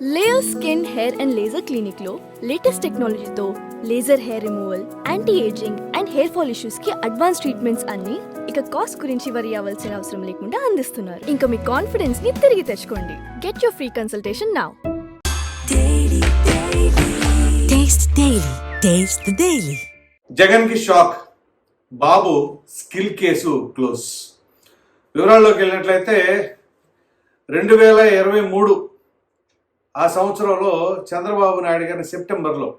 Layer skin hair and laser క్లినిక్లో latest టెక్నాలజీతో laser hair removal anti ageing and hair fall ఇష్యూస్కి advance treatments అన్ని ఇక cost గురించి వరి అవ్వాల్సిన అవసరం లేకుండా అందిస్తున్నారు. ఇంకా మీ కాన్ఫిడెన్స్ని తిరిగి తెచ్చుకోండి. Get your free consultation now. జగన్కి shock. Babu skill case close. వివరాల్లోకి వెళ్ళినట్లయితే రెండు వేల ఇరవై మూడు ఆ సంవత్సరంలో చంద్రబాబు నాయుడు గారి సెప్టెంబర్లో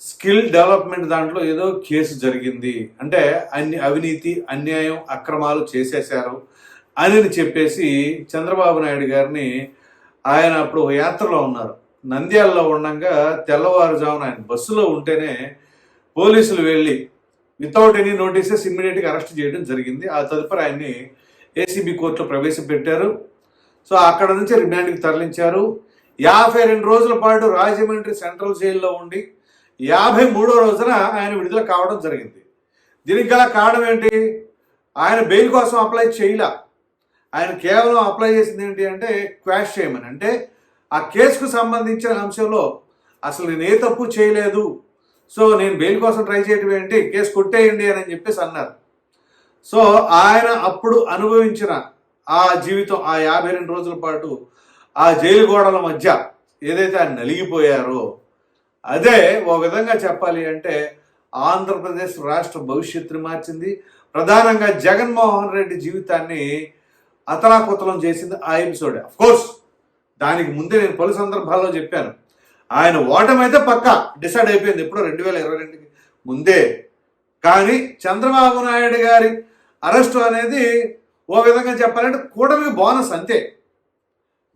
స్కిల్ డెవలప్మెంట్ దాంట్లో ఏదో కేసు జరిగింది. అంటే అన్ని అవినీతి అన్యాయం అక్రమాలు చేసేశారు అని చెప్పేసి చంద్రబాబు నాయుడు గారిని ఆయన అప్పుడు ఒక యాత్రలో ఉన్నారు. నంద్యాలలో ఉండగా తెల్లవారుజామున ఆయన బస్సులో ఉంటేనే పోలీసులు వెళ్ళి వితౌట్ ఎనీ నోటీసెస్ ఇమ్మీడియట్గా అరెస్ట్ చేయడం జరిగింది. ఆ తదుపరి ఆయన్ని ఏసీబీ కోర్టులో ప్రవేశపెట్టారు. సో అక్కడ నుంచి రిమాండ్కి తరలించారు. యాభై రెండు రోజుల పాటు రాజమండ్రి సెంట్రల్ జైల్లో ఉండి యాభై మూడో రోజున ఆయన విడుదల కావడం జరిగింది. దీనికి గల కారణం ఏంటి? ఆయన బెయిల్ కోసం అప్లై చేయలే. ఆయన కేవలం అప్లై చేసింది ఏంటి అంటే క్వాష్ చేయమని. అంటే ఆ కేసుకు సంబంధించిన అంశంలో అసలు నేను ఏ తప్పు చేయలేదు. సో నేను బెయిల్ కోసం ట్రై చేయడం ఏంటి? కేసు కొట్టేయండి అని చెప్పేసి అన్నారు. సో ఆయన అప్పుడు అనుభవించిన ఆ జీవితం ఆ యాభై రెండు రోజుల పాటు ఆ జైలు గోడల మధ్య ఏదైతే ఆయన నలిగిపోయారో అదే ఓ విధంగా చెప్పాలి అంటే ఆంధ్రప్రదేశ్ రాష్ట్ర భవిష్యత్తుని మార్చింది. ప్రధానంగా జగన్మోహన్ రెడ్డి జీవితాన్ని అతలాకుతలం చేసింది ఆ ఎపిసోడ్. కోర్స్ దానికి ముందే నేను పలు సందర్భాల్లో చెప్పాను. ఆయన ఓటమైతే పక్కా డిసైడ్ అయిపోయింది ఎప్పుడో రెండు వేల ఇరవై రెండుకి ముందే. కానీ చంద్రబాబు నాయుడు గారి అరెస్టు అనేది ఓ విధంగా చెప్పాలంటే కూటమికి బోనస్ అంతే.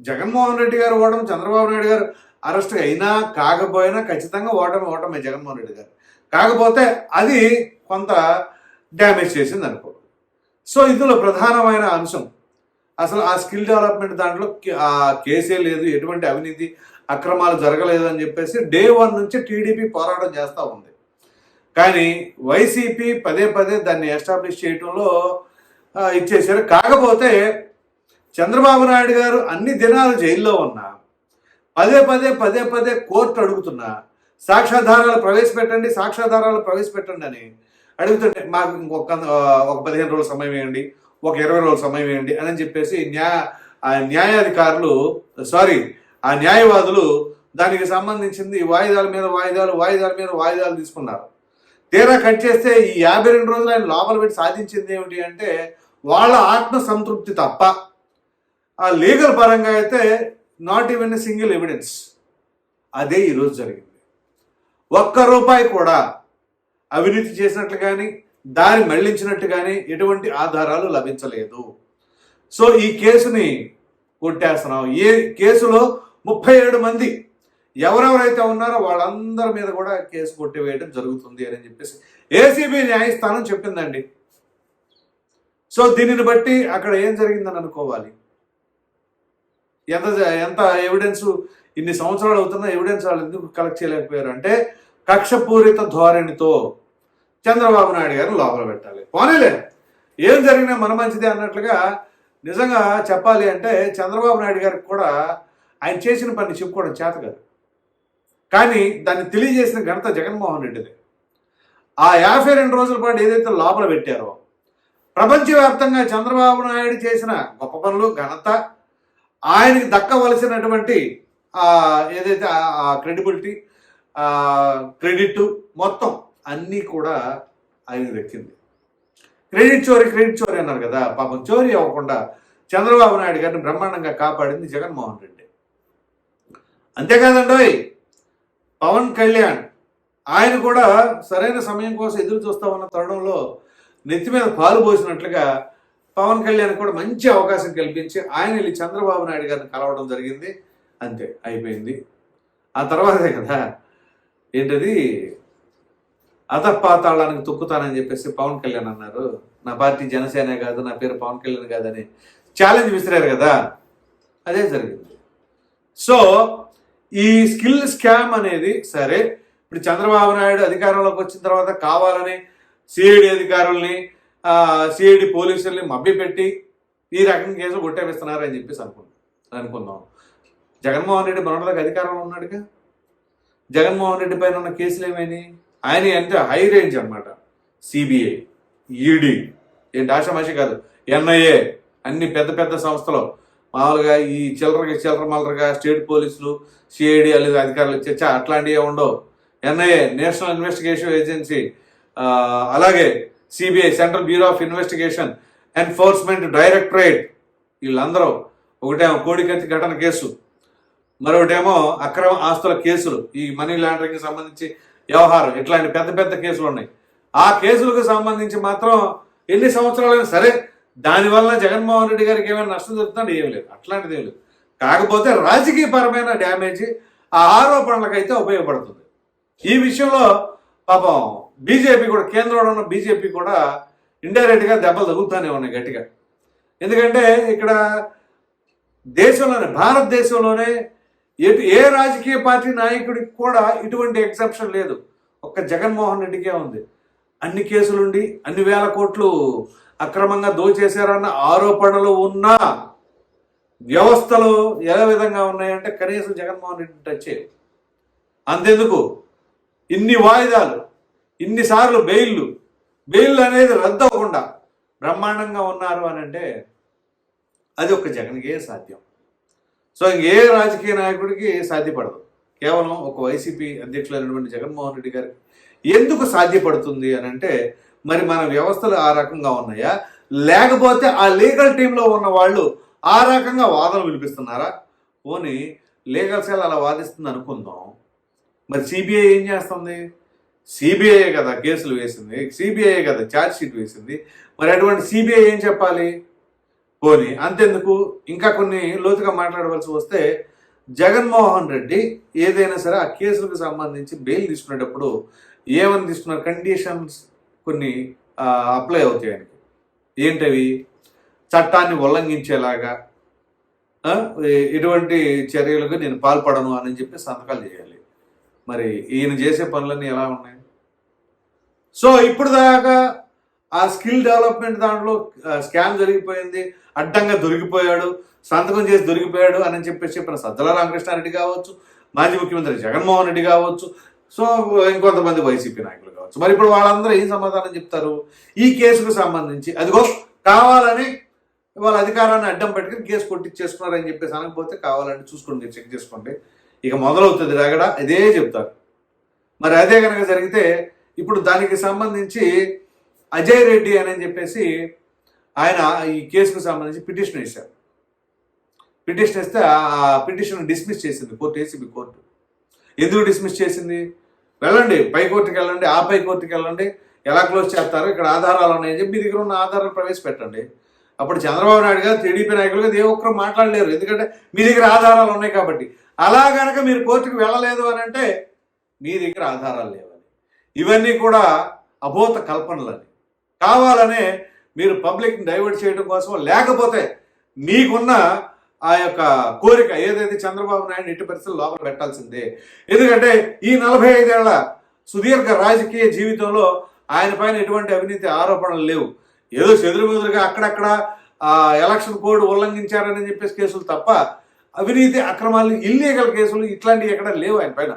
జగన్మోహన్ రెడ్డి గారు ఓటమి చంద్రబాబు నాయుడు గారు అరెస్ట్ అయినా కాకపోయినా ఖచ్చితంగా ఓటమి ఓటమే జగన్మోహన్ రెడ్డి గారు. కాకపోతే అది కొంత డ్యామేజ్ చేసింది అనుకో. సో ఇందులో ప్రధానమైన అంశం అసలు ఆ స్కిల్ డెవలప్మెంట్ దాంట్లో కేసే లేదు ఎటువంటి అవినీతి అక్రమాలు జరగలేదు అని చెప్పేసి డే వన్ నుంచి టీడీపీ పోరాటం చేస్తూ ఉంది. కానీ వైసీపీ పదే పదే దాన్ని ఎస్టాబ్లిష్ చేయడంలో ఇచ్చేసారు ఇచ్చేశారు. కాకపోతే చంద్రబాబు నాయుడు గారు అన్ని దినాలు జైల్లో ఉన్నా పదే పదే పదే పదే కోర్టు అడుగుతున్నా సాక్ష్యాధారాలు ప్రవేశపెట్టండి సాక్ష్యాధారాలు ప్రవేశపెట్టండి అని అడుగుతుంటే మాకు ఇంకొక ఒక పదిహేను రోజులు సమయం వేయండి ఒక ఇరవై రోజుల సమయం వేయండి అని చెప్పేసి న్యాయ ఆ న్యాయాధికారులు సారీ ఆ న్యాయవాదులు దానికి సంబంధించింది వాయిదాల మీద వాయిదాలు వాయిదాల మీద వాయిదాలు తీసుకున్నారు. తీరా కట్ చేస్తే ఈ యాభై రెండు రోజులు ఆయన లోపల పెట్టి సాధించింది ఏమిటి అంటే వాళ్ళ ఆత్మ సంతృప్తి తప్ప. ఆ లీగల్ పరంగా అయితే నాట్ ఈవెన్ సింగిల్ ఎవిడెన్స్ అదే ఈరోజు జరిగింది. ఒక్క రూపాయి కూడా అవినీతి చేసినట్లు కానీ దారి మళ్ళించినట్టు కానీ ఎటువంటి ఆధారాలు లభించలేదు. సో ఈ కేసుని కొట్టేస్తున్నాం. ఏ కేసులో ముప్పై ఏడు మంది ఎవరెవరైతే ఉన్నారో వాళ్ళందరి మీద కూడా కేసు కొట్టివేయడం జరుగుతుంది అని చెప్పేసి ఏసీబీ న్యాయస్థానం చెప్పిందండి. సో దీనిని బట్టి అక్కడ ఏం జరిగిందని అనుకోవాలి? ఎంత ఎంత ఎవిడెన్స్ ఇన్ని సంవత్సరాలు అవుతున్నా ఎవిడెన్స్ వాళ్ళు ఎందుకు కలెక్ట్ చేయలేకపోయారు? అంటే కక్షపూరిత ధోరణితో చంద్రబాబు నాయుడు గారిని లోపల పెట్టాలి. పోనీలే ఏం జరిగినా మన మంచిదే అన్నట్లుగా నిజంగా చెప్పాలి అంటే చంద్రబాబు నాయుడు గారికి కూడా ఆయన చేసిన పని చెప్పుకోవడం చేత కాదు. కానీ దాన్ని తెలియజేసిన ఘనత జగన్మోహన్ రెడ్డిది. ఆ యాభై రెండు రోజుల పాటు ఏదైతే లోపల పెట్టారో ప్రపంచవ్యాప్తంగా చంద్రబాబు నాయుడు చేసిన గొప్ప పనులు ఘనత ఆయనకి దక్కవలసినటువంటి ఏదైతే ఆ క్రెడిబిలిటీ క్రెడిట్ మొత్తం అన్నీ కూడా ఆయన దక్కింది క్రెడిట్ చోరీ క్రెడిట్ చోరీ అన్నారు కదా పాపం చోరీ అవ్వకుండా చంద్రబాబు నాయుడు గారిని బ్రహ్మాండంగా కాపాడింది జగన్మోహన్ రెడ్డి. అంతేకాదండోయ్ పవన్ కళ్యాణ్ ఆయన కూడా సరైన సమయం కోసం ఎదురు చూస్తామన్న తరుణంలో నెత్తి మీద పాలు పోసినట్లుగా పవన్ కళ్యాణ్ కూడా మంచి అవకాశం కల్పించి ఆయన వెళ్ళి చంద్రబాబు నాయుడు గారిని కలవడం జరిగింది. అంతే అయిపోయింది. ఆ తర్వాతే కదా. ఏంటది? అతపాతాళానికి తొక్కుతానని చెప్పేసి పవన్ కళ్యాణ్ అన్నారు. నా పార్టీ జనసేన కాదు నా పేరు పవన్ కళ్యాణ్ కాదని ఛాలెంజ్ విసిరారు కదా. అదే జరిగింది. సో ఈ స్కిల్ స్కామ్ అనేది సరే ఇప్పుడు చంద్రబాబు నాయుడు అధికారంలోకి వచ్చిన తర్వాత కావాలని సిఐడి అధికారుల్ని సిఐడి పోలీసుల్ని మభ్యపెట్టి ఈ రకంగా కేసు కొట్టేపిస్తున్నారు అని చెప్పేసి అనుకున్నాం అనుకుందాం. జగన్మోహన్ రెడ్డి మొన్నటిదాకా అధికారంలో ఉన్నాడుగా? జగన్మోహన్ రెడ్డి పైన ఉన్న కేసులు ఏమైనాయి ఆయన అంటే హై రేంజ్ అనమాట సిబిఐ ఈడీ ఏంటి ఆషామాషి కాదు ఎన్ఐఏ అన్ని పెద్ద పెద్ద సంస్థలు. మామూలుగా ఈ చిల్లరగా చిల్లర మల్లరగా స్టేట్ పోలీసులు సిఐడి లేదా అధికారులు చర్చ అట్లాంటివి ఉండవు. ఎన్ఐఏ నేషనల్ ఇన్వెస్టిగేషన్ ఏజెన్సీ అలాగే CBI central bureau of investigation enforcement directorate వీళ్ళందరూ ఒకటేమో కోడికత్తి ఘటన కేసు మరొకటేమో అక్రమ ఆస్తుల కేసులు ఈ మనీ లాండరింగ్ సంబంధించి వ్యవహారం ఇట్లాంటి పెద్ద పెద్ద కేసులు ఉన్నాయి. ఆ కేసులకు సంబంధించి మాత్రం ఎన్ని సంవత్సరాలైనా సరే దానివల్ల జగన్మోహన్ రెడ్డి గారికి ఏమైనా నష్టం జరుగుతుందంటే ఏం లేదు. అట్లాంటిది ఏం లేదు. కాకపోతే రాజకీయపరమైన డ్యామేజ్ ఆ ఆరోపణలకైతే ఉపయోగపడుతుంది. ఈ విషయంలో పాపం బీజేపీ కూడా కేంద్రంలో ఉన్న బీజేపీ కూడా ఇండైరెక్ట్గా దెబ్బలు తగులుతూనే ఉన్నాయి గట్టిగా. ఎందుకంటే ఇక్కడ దేశంలోనే భారతదేశంలోనే ఎటు ఏ రాజకీయ పార్టీ నాయకుడికి కూడా ఇటువంటి ఎగ్జెప్షన్ లేదు. ఒక్క జగన్మోహన్ రెడ్డికే ఉంది. అన్ని కేసులుండి అన్ని వేల కోట్లు అక్రమంగా దోచేశారన్న ఆరోపణలు ఉన్నా వ్యవస్థలు ఏ విధంగా ఉన్నాయంటే కనీసం జగన్మోహన్ రెడ్డి టచ్ చేయవు అంతెందుకు? ఇన్ని వాయిదాలు ఇన్నిసార్లు బెయిల్లు. బెయిల్ అనేది రద్దు అవ్వకుండా బ్రహ్మాండంగా ఉన్నారు అని అంటే అది ఒక జగన్కే సాధ్యం. సో ఇంకే రాజకీయ నాయకుడికి సాధ్యపడదు. కేవలం ఒక వైసీపీ అధ్యక్షులైనటువంటి జగన్మోహన్ రెడ్డి గారికి ఎందుకు సాధ్యపడుతుంది అని అంటే మరి మన వ్యవస్థలు ఆ రకంగా ఉన్నాయా? లేకపోతే ఆ లీగల్ టీంలో ఉన్న వాళ్ళు ఆ రకంగా వాదనలు వినిపిస్తున్నారా? పోనీ లీగల్ సెల్ అలా వాదిస్తుంది అనుకుందాం. మరి సిబిఐ ఏం చేస్తుంది? సిబిఐ కదా కేసులు వేసింది సిబిఐ కదా ఛార్జ్ షీట్ వేసింది. మరి అటువంటి సిబిఐ ఏం చెప్పాలి? పోనీ అంతెందుకు? ఇంకా కొన్ని లోతుగా మాట్లాడవలసి వస్తే జగన్మోహన్ రెడ్డి ఏదైనా సరే ఆ కేసులకు సంబంధించి బెయిల్ తీసుకునేటప్పుడు ఏమని తీసుకున్నారు కండిషన్స్ కొన్ని అప్లై అవుతాయి ఆయనకి. ఏంటవి? చట్టాన్ని ఉల్లంఘించేలాగా ఇటువంటి ఎటువంటి చర్యలకు నేను పాల్పడను అని చెప్పి సంతకాలు చేయాలి. మరి ఈయన చేసే పనులన్నీ ఎలా ఉన్నాయి? సో ఇప్పుడు దాకా ఆ స్కిల్ డెవలప్మెంట్ దాంట్లో స్కామ్ జరిగిపోయింది అడ్డంగా దొరికిపోయాడు సంతకం చేసి దొరికిపోయాడు అని చెప్పేసి చెప్పిన సజ్జల రామకృష్ణారెడ్డి కావచ్చు మాజీ ముఖ్యమంత్రి జగన్మోహన్ రెడ్డి కావచ్చు సో ఇంకొంతమంది వైసీపీ నాయకులు కావచ్చు. మరి ఇప్పుడు వాళ్ళందరూ ఏం సమాధానం చెప్తారు? ఈ కేసుకు సంబంధించి అదిగో కావాలని వాళ్ళ అధికారాన్ని అడ్డం పెట్టుకుని కేసు కొట్టించేసుకున్నారని చెప్పేసి అనకపోతే కావాలంటే చూసుకోండి మీరు చెక్ చేసుకోండి. ఇక మొదలవుతుంది రగడ ఇదే చెప్తారు. మరి అదే కనుక జరిగితే ఇప్పుడు దానికి సంబంధించి అజయ్ రెడ్డి అని చెప్పేసి ఆయన ఈ కేసుకు సంబంధించి పిటిషన్ వేశారు. పిటిషన్ వేస్తే ఆ పిటిషన్ డిస్మిస్ చేసింది కోర్టు ఏసీబీ కోర్టు. ఎందుకు డిస్మిస్ చేసింది? వెళ్ళండి పై కోర్టుకి వెళ్ళండి ఆ పై కోర్టుకి వెళ్ళండి. ఎలా క్లోజ్ చేస్తారు? ఇక్కడ ఆధారాలు ఉన్నాయని చెప్పి మీ దగ్గర ఉన్న ఆధారాలు ప్రవేశపెట్టండి. అప్పుడు చంద్రబాబు నాయుడు గారు టీడీపీ నాయకులుగా ఏ ఒక్కరు మాట్లాడలేరు. ఎందుకంటే మీ దగ్గర ఆధారాలు ఉన్నాయి కాబట్టి. అలా గనక మీరు కోర్టుకు వెళ్ళలేదు అని అంటే మీ దగ్గర ఆధారాలు లేవని. ఇవన్నీ కూడా అబోత కల్పనలని. కావాలనే మీరు పబ్లిక్ని డైవర్ట్ చేయడం కోసం లేకపోతే మీకున్న ఆ యొక్క కోరిక ఏదైతే చంద్రబాబు నాయుడు ఎట్టి పరిస్థితులు లోపల పెట్టాల్సిందే. ఎందుకంటే ఈ నలభై ఐదేళ్ళ సుదీర్ఘ రాజకీయ జీవితంలో ఆయన పైన ఎటువంటి అవినీతి ఆరోపణలు లేవు. ఏదో చెదురుబెదురుగా అక్కడక్కడ ఎలక్షన్ కోడ్ ఉల్లంఘించారని చెప్పేసి కేసులు తప్ప అవినీతి అక్రమాలు ఇల్లీగల్ కేసులు ఇట్లాంటివి ఎక్కడ లేవు ఆయన పైన.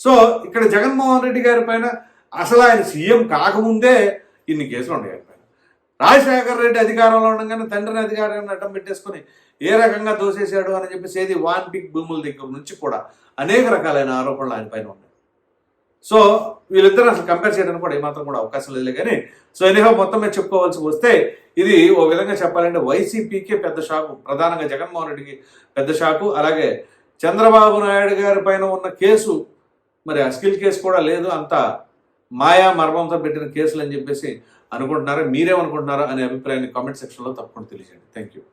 సో ఇక్కడ జగన్మోహన్ రెడ్డి గారి పైన అసలు ఆయన సీఎం కాకముందే ఇన్ని కేసులు ఉన్నాయి ఆయన పైన. రాజశేఖర రెడ్డి అధికారంలో ఉండగానే తండ్రిని అధికారాన్ని అడ్డం పెట్టేసుకొని ఏ రకంగా దోసేశాడు అని చెప్పేసి ఏది వాన్ పిక్ భూముల దగ్గర నుంచి కూడా అనేక రకాలైన ఆరోపణలు ఆయన పైన ఉన్నాయి. సో వీళ్ళిద్దరూ అసలు కంపేర్ చేయడానికి కూడా ఏమాత్రం కూడా అవకాశం లేదు కానీ సో ఎనిహో మొత్తం మీద చెప్పుకోవాల్సి వస్తే ఇది ఓ విధంగా చెప్పాలంటే వైసీపీకే పెద్ద షాకు ప్రధానంగా జగన్మోహన్ రెడ్డికి పెద్ద షాకు. అలాగే చంద్రబాబు నాయుడు గారి పైన ఉన్న కేసు మరి ఆ స్కిల్ కేసు కూడా లేదు అంత మాయా మర్మంతో పెట్టిన కేసులు అని చెప్పేసి అనుకుంటున్నారా మీరేమనుకుంటున్నారా అనే అభిప్రాయాన్ని కామెంట్ సెక్షన్లో తప్పకుండా తెలియజేయండి. Thank you